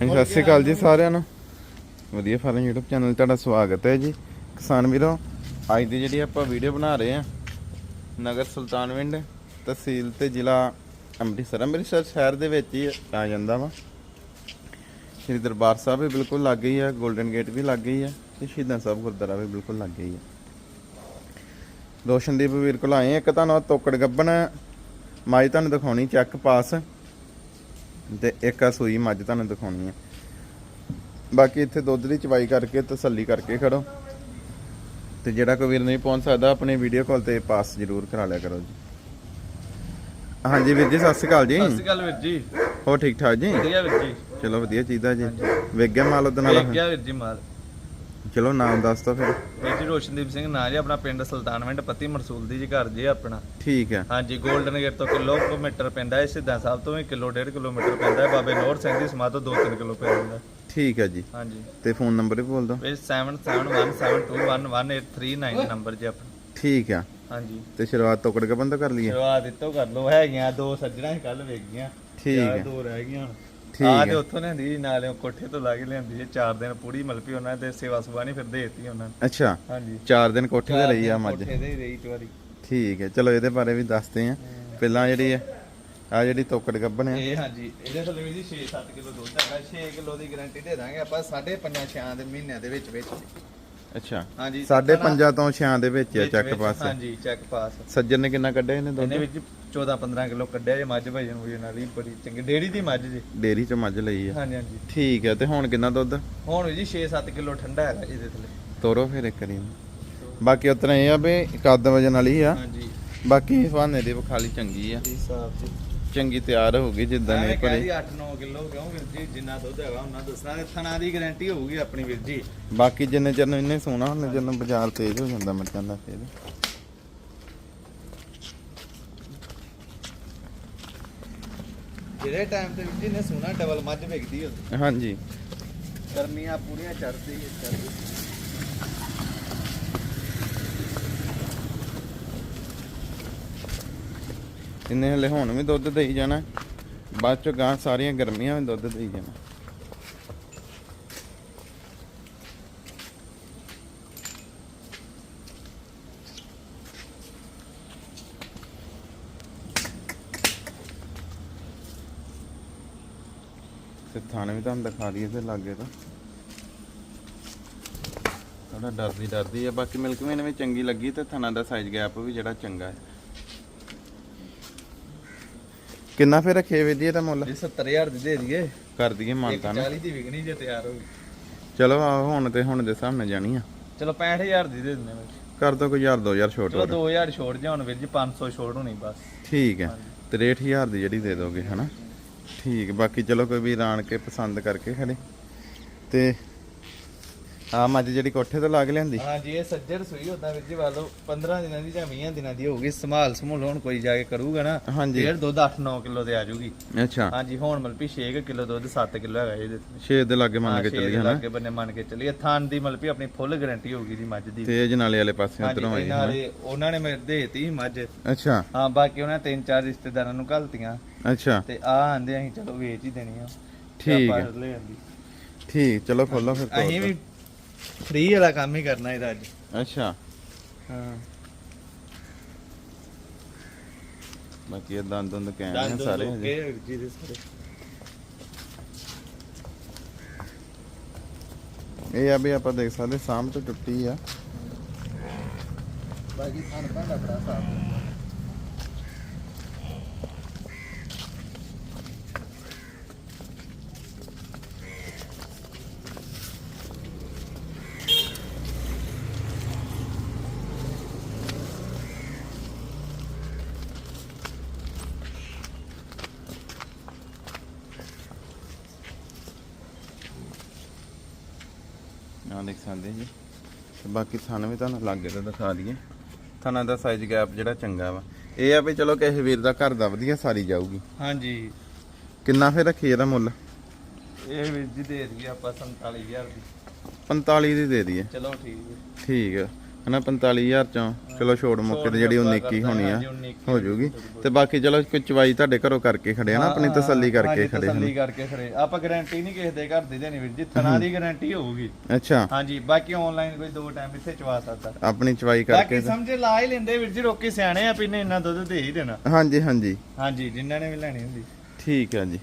ਹਾਂਜੀ, ਸਤਿ ਸ਼੍ਰੀ ਅਕਾਲ ਜੀ ਸਾਰਿਆਂ ਨੂੰ। ਵਧੀਆ ਫਾਰਮ YouTube ਚੈਨਲ ਤੁਹਾਡਾ ਸਵਾਗਤ ਹੈ ਜੀ। ਕਿਸਾਨ ਵੀਰੋ, ਅੱਜ ਦੀ ਜਿਹੜੀ ਆਪਾਂ ਵੀਡੀਓ ਬਣਾ ਰਹੇ ਆ ਨਗਰ ਸੁਲਤਾਨਵਿੰਡ ਤਹਿਸੀਲ ਤੇ ਜ਼ਿਲ੍ਹਾ ਅੰਮ੍ਰਿਤਸਰ। ਅੰਮ੍ਰਿਤਸਰ ਸ਼ਹਿਰ ਦੇ ਵਿੱਚ ਹੀ ਆ ਜਾਂਦਾ ਵਾ। ਸ਼੍ਰੀ ਦਰਬਾਰ ਸਾਹਿਬ ਵੀ ਬਿਲਕੁਲ ਲੱਗ ਗਈ ਆ 골ਡਨ ਗੇਟ ਵੀ ਲੱਗ ਗਈ ਆ ਤੇ ਸ਼ਹੀਦਾਂ ਸਾਹਿਬ ਗੁਰਦੁਆਰਾ ਵੀ ਬਿਲਕੁਲ ਲੱਗ ਗਈ ਆ। ਰੋਸ਼ਨਦੀਪ ਵੀਰ ਕੋਲ ਆਏ ਆ। ਇੱਕ ਤੁਹਾਨੂੰ ਆਹ ਤੋਕੜ ਗੱਬਣ ਮਾਈ ਤੁਹਾਨੂੰ ਦਿਖਾਉਣੀ ਚੈੱਕ ਪਾਸ ਤੇ ਇੱਕ ਆ ਸੂਈ ਮੱਝ ਤੁਹਾਨੂੰ ਦਿਖਾਉਣੀ ਹੈ ਬਾਕੀ ਇੱਥੇ ਦੁੱਧ ਦੀ ਚਵਾਈ ਕਰਕੇ ਤਸੱਲੀ ਕਰਕੇ ਖੜੋ। ਤੇ ਜਿਹੜਾ ਕੋਈ ਵੀਰ ਨਹੀਂ ਪਹੁੰਚ ਸਕਦਾ ਆਪਣੀ ਵੀਡੀਓ ਕਾਲ ਤੇ ਪਾਸ ਜ਼ਰੂਰ ਕਰਾ ਲਿਆ ਕਰੋ ਜੀ। ਹਾਂਜੀ ਵੀਰ ਜੀ ਸਤਿ ਸ਼੍ਰੀ ਅਕਾਲ ਜੀ। ਸਤਿ ਸ਼੍ਰੀ ਅਕਾਲ ਵੀਰ ਜੀ। ਹੋ ਠੀਕ ਠਾਕ ਜੀ? ਵਧੀਆ ਵੀਰ ਜੀ। ਚਲੋ ਵਧੀਆ ਚੀਜ਼ ਜੀ। ਵੇਖ ਗਿਆ ਮਾਲ ਉਹਦੇ ਨਾਲ। ਵੇਖ ਗਿਆ ਵੀਰ ਜੀ ਮਾਲ। ਚਲੋ ਨਾਮ ਦੱਸ ਦੋ ਫਿਰ। ਵੀਰ ਜੀ ਰੋਸ਼ਨਦੀਪ ਸਿੰਘ ਨਾਂ ਜੀ ਆਪਣਾ ਪਿੰਡ ਸੁਲਤਾਨਵਿੰਡ ਪੱਤੀ ਮਰਸੂਲ ਦੀ ਜੀ ਘਰ ਜੀ ਆਪਣਾ। ਠੀਕ ਹੈ। ਹਾਂਜੀ 골ਡਨ ਗੇਟ ਤੋਂ ਕਿਲੋਮੀਟਰ ਪੈਂਦਾ ਹੈ ਸਿੱਧਾ ਸਾਹਿਬ ਤੋਂ ਵੀ ਕਿਲੋ ਡੇਢ ਕਿਲੋਮੀਟਰ ਪੈਂਦਾ ਹੈ ਬਾਬੇ ਨੌਰ ਸਿੰਘ ਦੀ ਸਮਾਧ ਤੋਂ 2-3 ਕਿਲੋ ਪੈ ਜਾਂਦਾ। ਠੀਕ ਹੈ ਜੀ। ਹਾਂਜੀ। ਤੇ ਫੋਨ ਨੰਬਰ ਵੀ ਬੋਲ ਦਿਓ। ਇਹ 7717211839 ਨੰਬਰ ਜੀ ਆਪਣਾ। ਠੀਕ ਆ ਹਾਂਜੀ। ਤੇ ਸ਼ੁਰੂਆਤ ਤੋਕੜ ਗੱਬਨ ਤੋਂ ਕਰ ਲਈਏ। ਸ਼ੁਰੂਆਤ ਇੱਥੋਂ ਕਰ ਲੋ ਹੈਗੀਆਂ ਦੋ ਸੱਜਣਾ ਕੱਲ ਵੇਖ ਗਈਆਂ। ਠੀਕ ਹੈ। ਦੋ ਰਹਿ ਗਈਆਂ ਠੀਕ ਆ ਹੈ। ਤੇ ਉੱਥੋਂ ਲੈਂਦੀ ਜੀ ਨਾਲੇ ਕੋਠੇ ਤੋਂ ਲਾ ਕੇ ਲਿਆਂਦੀ ਜੀ ਚਾਰ ਦਿਨ ਪੂਰੀ ਮਲਪੀ ਉਹਨਾਂ ਦੇ ਸੇਵਾ ਸੁਭਾ ਨਹੀਂ ਫਿਰ ਦੇਤੀ ਉਹਨਾਂ ਨੇ। ਅੱਛਾ ਹਾਂਜੀ। 4 ਦਿਨ ਕੋਠੇ ਤੇ ਰਹੀ ਆ ਮੱਝ। ਕੋਠੇ ਦੇ ਹੀ ਰਹੀ ਚਵਾਰੀ ਠੀਕ ਹੈ ਚਲੋ ਇਹਦੇ ਬਾਰੇ ਵੀ ਦੱਸਦੇ ਆ ਪਹਿਲਾਂ ਜਿਹੜੀ ਹੈ ਆ ਜਿਹੜੀ ਤੋਕੜ ਗੱਬਨ ਆ ਇਹ ਹਾਂਜੀ ਇਹਦੇ ਥੱਲੇ ਵੀ ਜੀ 6-7 ਕਿਲੋ ਦੁੱਧ ਹੈਗਾ 6 ਕਿਲੋ ਦੀ ਗਾਰੰਟੀ ਦੇ ਦਾਂਗੇ ਆਪਾਂ 5.5 6 ਦੇ ਮਹੀਨਿਆਂ ਦੇ ਵਿੱਚ ਵਿੱਚ। ਅੱਛਾ। ਹਾਂਜੀ ਸਾਢੇ ਪੰਜਾਂ ਤੋਂ 6 ਦੇ ਵਿੱਚ ਆ ਵਿੱਚ- ਚੱਕ ਵਿੱਚ, ਪਾਸ। ਹਾਂਜੀ ਚੈੱਕ ਪਾਸ। ਸੱਜਣ ਨੇ ਕਿੰਨਾ ਕੱਢਿਆ ਇਹਨੇ ਇਹਨੇ ਦੁੱਧ? ਵਿੱਚ 14-15 ਕਿਲੋ ਕੱਢਿਆ ਜੇ ਮੱਝ ਭਜਨ ਵਜਨ ਵਾਲੀ ਬੜੀ ਚੰਗੀ ਡੇਰੀ ਦੀ ਮੱਝ ਜੀ। ਡੇਰੀ ਚ ਮੱਝ ਲਈ ਆ। ਹਾਂਜੀ ਹਾਂਜੀ। ਠੀਕ ਹੈ ਤੇ ਹੁਣ ਕਿੰਨਾ ਦੁੱਧ? ਹੁਣ ਵੀ ਜੀ 6-7 ਕਿਲੋ ਠੰਡਾ ਹੈਗਾ ਇਹਦੇ ਥੱਲੇ। ਤੋਰੋ ਫਿਰ ਇੱਕ ਵਾਰੀ ਬਾਕੀ ਉਤਨਾ ਇਹ ਆ ਵੀ ਕੱਦ ਵਜਨ ਵਾਲੀ ਆ। ਹਾਂਜੀ। ਬਾਕੀ ਫਾਨੇ ਦੀ ਵਿਖਾਲੀ ਚੰਗੀ ਆ। ਜੀ ਸਾਹਿਬ ਜੀ। ਚੰਗੀ ਤਿਆਰ ਹੋ ਗਈ ਜਿੱਦਾਂ ਨੇ ਭਰੀ ਜੀ 8-9 ਕਿਲੋ ਕਿਉਂ ਵੀਰ ਜੀ ਜਿੰਨਾ ਦੁੱਧ ਹੈਗਾ ਉਹਨਾਂ ਦੱਸਣਾ ਤੇ ਥਣਾ ਦੀ ਗਾਰੰਟੀ ਹੋਊਗੀ ਆਪਣੀ ਵੀਰ ਜੀ। ਬਾਕੀ ਜਿੰਨੇ ਚਿਰ ਨੂੰ ਇਹਨੇ ਸੋਣਾ ਚਿਰ ਨੂੰ ਬਾਜ਼ਾਰ ਤੇਜ਼ ਹੋ ਜਾਂਦਾ ਮਿਰਚਾਂ ਦਾ ਫਿਰ। ਜਿਹੜੇ ਟਾਈਮ ਤੇ ਵੀਰ ਜੀ ਨੇ ਸੋਨਾ ਡਬਲ ਮੱਝ ਵਿਕਦੀ ਹੁੰਦੀ ਹਾਂਜੀ। ਗਰਮੀਆਂ ਪੂਰੀਆਂ ਚੜਦੀ ਚੜਦੀ ਇਹਨੇ ਹਲੇ ਹੁਣ ਵੀ ਦੁੱਧ ਦੇਈ ਜਾਣਾ। ਬਾਅਦ ਚ ਗਾਂ ਸਾਰੀਆਂ ਗਰਮੀਆਂ ਵੀ ਦੁੱਧ ਦੇਈ ਜਾਣਾ। ਤੇ ਥਾਣੇ ਵੀ ਤੁਹਾਨੂੰ ਦਿਖਾ ਦਈਏ ਤੇ ਲਾਗੇ ਤਾਂ। ਥੋੜਾ ਡਰਦੀ ਡਰਦੀ ਆ, ਬਾਕੀ ਮਿਲਕ ਮੈਨ ਵੀ ਚੰਗੀ ਲੱਗੀ ਤੇ ਥਣਾ ਦਾ ਸਾਈਜ਼ ਗੈਪ ਵੀ ਜਿਹੜਾ ਚੰਗਾ ਹੈ। ਕਿੰਨਾ ਫੇਰ ਰੱਖੇ ਵੇ ਦੀ ਇਹਦਾ ਮੁੱਲ? ਇਹ 70000 ਦੀ ਦੇ ਦਈਏ। ਕਰ ਦਈਏ ਮਾਨਤਾ ਨਾ 40 ਦੀ ਵਿਕਣੀ ਜੇ ਤਿਆਰ ਹੋ ਗਈ। ਚਲੋ ਆ ਹੁਣ ਤੇ ਹੁਣ ਦੇ ਹਿਸਾਬ ਨਾਲ ਜਾਣੀ ਆ। ਚਲੋ 65000 ਦੀ ਦੇ ਦਿੰਦੇ ਵੀਰ। ਕਰ ਦੋ ਕੋਈ 1000 2000 ਛੋਟ ਚਲੋ ਹੋਰ 2000 ਛੋੜ ਜਾ ਹੁਣ ਵੀਰ ਜੀ 500 ਛੋੜ ਹੋਣੀ ਬਸ। ਠੀਕ ਹੈ। ਹਾਂਜੀ। 63000 ਦੀ ਜਿਹੜੀ ਦੇ ਦੋਗੇ ਹਨਾ? ਠੀਕ ਬਾਕੀ ਚਲੋ ਕੋਈ ਵੀ ਆਣ ਕੇ ਪਸੰਦ ਕਰਕੇ ਖੜੇ। ਤੇ ਆ ਮੱਝ ਜਿਹੜੀ ਕੋਠੇ ਤੋਂ ਲਾ ਕੇ ਲਿਆਂਦੀ। ਹਾਂਜੀ ਇਹ ਸੱਜਰ ਸੂਈ ਹੁੰਦਾ ਵੀਰ ਜੀ ਵਾਲੋ 15 ਦਿਨਾਂ ਦੀ ਜਾਂ 20 ਦਿਨਾਂ ਦੀ ਹੋਊਗੀ ਸੰਭਾਲ ਸਮੂਲ ਹੁਣ ਕੋਈ ਜਾ ਕੇ ਕਰੂਗਾ ਨਾ ਹਾਂਜੀ। ਫਿਰ ਦੁੱਧ 8-9 ਕਿਲੋ ਤੇ ਆ ਜਾਊਗੀ ਅੱਛਾ। ਹਾਂਜੀ ਹੁਣ ਮਲਪੀ 6 ਕਿਲੋ ਦੁੱਧ 7 ਕਿਲੋ ਹੈਗਾ ਇਹਦੇ ਤੇ। 6 ਦੇ ਲਾਗੇ ਮੰਨ ਕੇ ਹਾਂ, ਛੇ ਚੱਲੀ ਦੇ ਹਨਾ। ਲਾਗੇ ਬੰਨੇ ਮੰਨ ਕੇ ਚੱਲੀਏ। ਥਾਨ ਦੀ ਮਲਪੀ ਆਪਣੀ ਫੁੱਲ ਗਾਰੰਟੀ ਹੋਊਗੀ ਜੀ ਮੱਝ ਦੀ। ਤੇਜ ਨਾਲੇ ਵਾਲੇ ਪਾਸੇ ਹਾਂਜੀ ਉਧਰੋਂ ਆਈ ਇਹਨਾਂ ਹਨਾ। ਦੇ ਉਹਨਾਂ ਨੇ ਮੇਰੇ ਦੇਤੀ ਮੱਝ। ਅੱਛਾ। ਹਾਂ ਬਾਕੀ ਉਹਨਾਂ ਤਿੰਨ ਚਾਰ ਰਿਸ਼ਤੇਦਾਰਾਂ ਨੂੰ ਘਲਤੀਆਂ। ਅੱਛਾ। ਤੇ ਆ ਆਂਦੇ ਅਸੀਂ ਚਲੋ ਵੇਚ ਹੀ ਦੇਣੀ ਆ। ਤੇ ਠੀਕ ਹੈ। ਲੈ ਆਂਦੀ। ਠੀਕ ਚਲੋ ਖੋਲੋ ਫਿਰ ਤੋਰ ਅਸੀਂ। ਵੀ ਫ੍ਰੀ ਵਾਲਾ ਕੰਮ ਹੀ ਕਰਨਾ ਇਹਦਾ ਅੱਜ। ਅੱਛਾ। ਹਾਂ। ਬਾਕੀ ਇਹ ਦੰਦ ਦੰਦ ਨੇ ਦੁੰਦ ਸਾਰੇ ਓਕੇ ਹਜੇ। ਆ ਵੀਰ ਜੀ ਦੇ ਸਾਰੇ। ਇਹ ਆ ਵੀ ਆਪਾਂ ਦੇਖ ਸਕਦੇ ਸਾਹਮ ਤੋਂ ਟੁੱਟੀ ਆ। ਬਾਕੀ ਖਾਣ ਭਾਂਡਾ ਬੜਾ ਸਾਫ਼ ਦੇਖ ਸਕਦੇ ਜੀ। ਤੇ ਬਾਕੀ ਥਣ ਵੀ ਤੁਹਾਨੂੰ ਲਾਗੇ ਤੇ ਦਿਖਾ ਦਈਏ। ਥਣਾ ਦਾ ਸਾਈਜ਼ ਗੈਪ ਜਿਹੜਾ ਚੰਗਾ ਵਾ। ਇਹ ਆ ਵੀ ਚਲੋ ਕਿਸੇ ਵੀਰ ਦਾ ਘਰ ਦਾ ਵਧੀਆ ਸਾਰੀ ਜਾਊਗੀ। ਹਾਂਜੀ। ਕਿੰਨਾ ਫੇਰ ਰੱਖੀ ਇਹਦਾ ਮੁੱਲ? ਇਹ ਵੀਰ ਜੀ ਦੇ ਦਈਏ ਆਪਾਂ 47000 ਦੀ। 45 ਦੀ ਦੇ ਦਈਏ। ਚਲੋ ਠੀਕ ਹੈ। ਠੀਕ ਹੈ ਹਨਾ 45000 ਚੋਂ। ਚਲੋ ਛੋੜ ਮੌਕੇ ਤੇ ਜਿਹੜੀ 19 ਕੀ ਹੋਣੀ ਆ ਹਾਂਜੀ, 19 ਇੱਕੀ ਹੋ ਜਾਊਗੀ ਤੇ ਬਾਕੀ ਚਲੋ ਕੋਈ ਚਵਾਈ ਤੁਹਾਡੇ ਘਰੋਂ ਕਰਕੇ ਖੜੇ ਆ ਨਾ ਆਪਣੀ ਤਸੱਲੀ ਕਰਕੇ ਖੜੇ ਤਸੱਲੀ ਕਰਕੇ ਖੜੇ। ਆਪਾਂ ਗਾਰੰਟੀ ਨਹੀਂ ਕਿਸੇ ਦੇ ਘਰ ਦੀ ਦੇਣੀ ਵੀਰ ਜੀ ਥਣਾ ਦੀ ਗਾਰੰਟੀ ਹੋਊਗੀ। ਅੱਛਾ। ਹਾਂਜੀ ਬਾਕੀ ਆਨਲਾਈਨ ਕੋਈ ਦੋ ਟਾਈਮ ਇੱਥੇ ਚਵਾ ਸਕਦਾ। ਆਪਣੀ ਚਵਾਈ ਕਰਕੇ ਬਾਕੀ ਸਮਝੇ ਲਾ ਹੀ ਲੈਂਦੇ ਵੀਰ ਜੀ ਰੋਕੀ ਸਿਆਣੇ ਆ ਪੀਨੇ ਇੰਨਾ ਦੁੱਧ ਦੇ ਹੀ ਦੇਣਾ। ਹਾਂਜੀ ਹਾਂਜੀ। ਹਾਂਜੀ ਜਿਨ੍ਹਾਂ ਨੇ ਵੀ ਲੈਣੀ ਹੁੰਦੀ। ਠੀਕ ਆ ਜੀ।